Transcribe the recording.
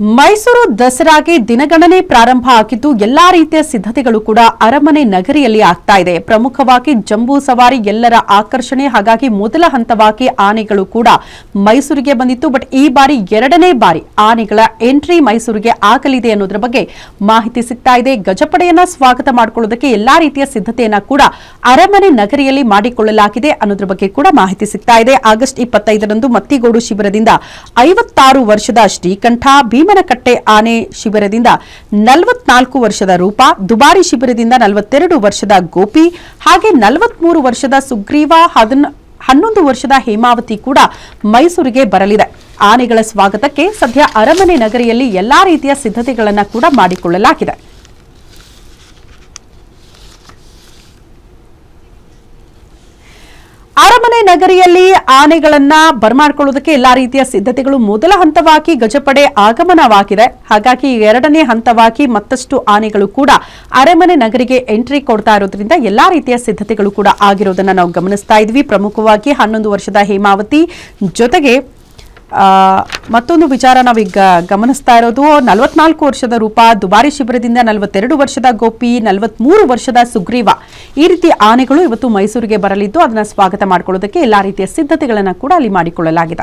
ಮೈಸೂರು ದಸರಾಗೆ ದಿನಗಣನೆ ಪ್ರಾರಂಭ ಆಗಿದ್ದು ಎಲ್ಲಾ ರೀತಿಯ ಸಿದ್ಧತೆಗಳು ಕೂಡ ಅರಮನೆ ನಗರಿಯಲ್ಲಿ ಆಗ್ತಾ ಇದೆ. ಪ್ರಮುಖವಾಗಿ ಜಂಬೂ ಸವಾರಿ ಎಲ್ಲರ ಆಕರ್ಷಣೆ ಹಾಗಾಗಿ ಮೊದಲ ಹಂತವಾಗಿ ಆನೆಗಳು ಕೂಡ ಮೈಸೂರಿಗೆ ಬಂದಿತ್ತು. ಬಟ್ ಈ ಬಾರಿ ಎರಡನೇ ಬಾರಿ ಆನೆಗಳ ಎಂಟ್ರಿ ಮೈಸೂರಿಗೆ ಆಗಲಿದೆ ಅನ್ನೋದ್ರ ಬಗ್ಗೆ ಮಾಹಿತಿ ಸಿಗ್ತಾ ಇದೆ. ಗಜಪಡೆಯನ್ನ ಸ್ವಾಗತ ಮಾಡಿಕೊಳ್ಳೋದಕ್ಕೆ ಎಲ್ಲಾ ರೀತಿಯ ಸಿದ್ಧತೆಯನ್ನ ಕೂಡ ಅರಮನೆ ನಗರಿಯಲ್ಲಿ ಮಾಡಿಕೊಳ್ಳಲಾಗಿದೆ ಅನ್ನೋದ್ರ ಬಗ್ಗೆ ಕೂಡ ಮಾಹಿತಿ ಸಿಗ್ತಾ ಇದೆ. ಆಗಸ್ಟ್ ಇಪ್ಪತ್ತೈದರಂದು ಮತ್ತಿಗೋಡು ಶಿಬಿರದಿಂದ ಐವತ್ತಾರು ವರ್ಷದ ಶ್ರೀಕಂಠ ಭೀಮನಕಟ್ಟೆ ಆನೆ ಶಿಬಿರದಿಂದ ನಲವತ್ನಾಲ್ಕು ವರ್ಷದ ರೂಪ, ದುಬಾರಿ ಶಿಬಿರದಿಂದ ನಲವತ್ತೆರಡು ವರ್ಷದ ಗೋಪಿ, ಹಾಗೆ ನಲವತ್ಮೂರು ವರ್ಷದ ಸುಗ್ರೀವ ಹನ್ನೊಂದು ವರ್ಷದ ಹೇಮಾವತಿ ಕೂಡ ಮೈಸೂರಿಗೆ ಬರಲಿದೆ. ಆನೆಗಳ ಸ್ವಾಗತಕ್ಕೆ ಸದ್ಯ ಅರಮನೆ ನಗರಿಯಲ್ಲಿ ಎಲ್ಲಾ ರೀತಿಯ ಸಿದ್ಧತೆಗಳನ್ನು ಕೂಡ ಮಾಡಿಕೊಳ್ಳಲಾಗಿದೆ. ಅರಮನೆ ನಗರಿಯಲ್ಲಿ ಆನೆಗಳನ್ನ ಬರ್ಮಾಡ್ಕೊಳ್ಳೋದಕ್ಕೆ ಎಲ್ಲಾ ರೀತಿಯ ಸಿದ್ಧತೆಗಳು ಮೊದಲ ಹಂತವಾಗಿ ಗಜಪಡೆ ಆಗಮನವಾಗಿದೆ. ಹಾಗಾಗಿ ಎರಡನೇ ಹಂತವಾಗಿ ಮತ್ತಷ್ಟು ಆನೆಗಳು ಕೂಡ ಅರಮನೆ ನಗರಿಗೆ ಎಂಟ್ರಿ ಕೊಡ್ತಾ ಇರೋದ್ರಿಂದ ಎಲ್ಲಾ ರೀತಿಯ ಸಿದ್ಧತೆಗಳು ಕೂಡ ಆಗಿರೋದನ್ನ ನಾವು ಗಮನಿಸ್ತಾ ಇದ್ವಿ. ಪ್ರಮುಖವಾಗಿ ಹನ್ನೊಂದು ವರ್ಷದ ಹೇಮಾವತಿ ಜೊತೆಗೆ ಮತ್ತೊಂದು ವಿಚಾರ ನಾವೀಗ ಗಮನಿಸ್ತಾ ಇರೋದು. ನಲವತ್ನಾಲ್ಕು ವರ್ಷದ ರೂಪ ದುಬಾರಿ ಶಿಬಿರದಿಂದ ನಲವತ್ತೆರಡು ವರ್ಷದ ಗೋಪಿ, ನಲವತ್ಮೂರು ವರ್ಷದ ಸುಗ್ರೀವ ಈ ರೀತಿ ಆನೆಗಳು ಇವತ್ತು ಮೈಸೂರಿಗೆ ಬರಲಿದ್ದು, ಅದನ್ನು ಸ್ವಾಗತ ಮಾಡಿಕೊಳ್ಳೋದಕ್ಕೆ ಎಲ್ಲಾ ರೀತಿಯ ಸಿದ್ಧತೆಗಳನ್ನು ಕೂಡ ಅಲ್ಲಿ ಮಾಡಿಕೊಳ್ಳಲಾಗಿದೆ.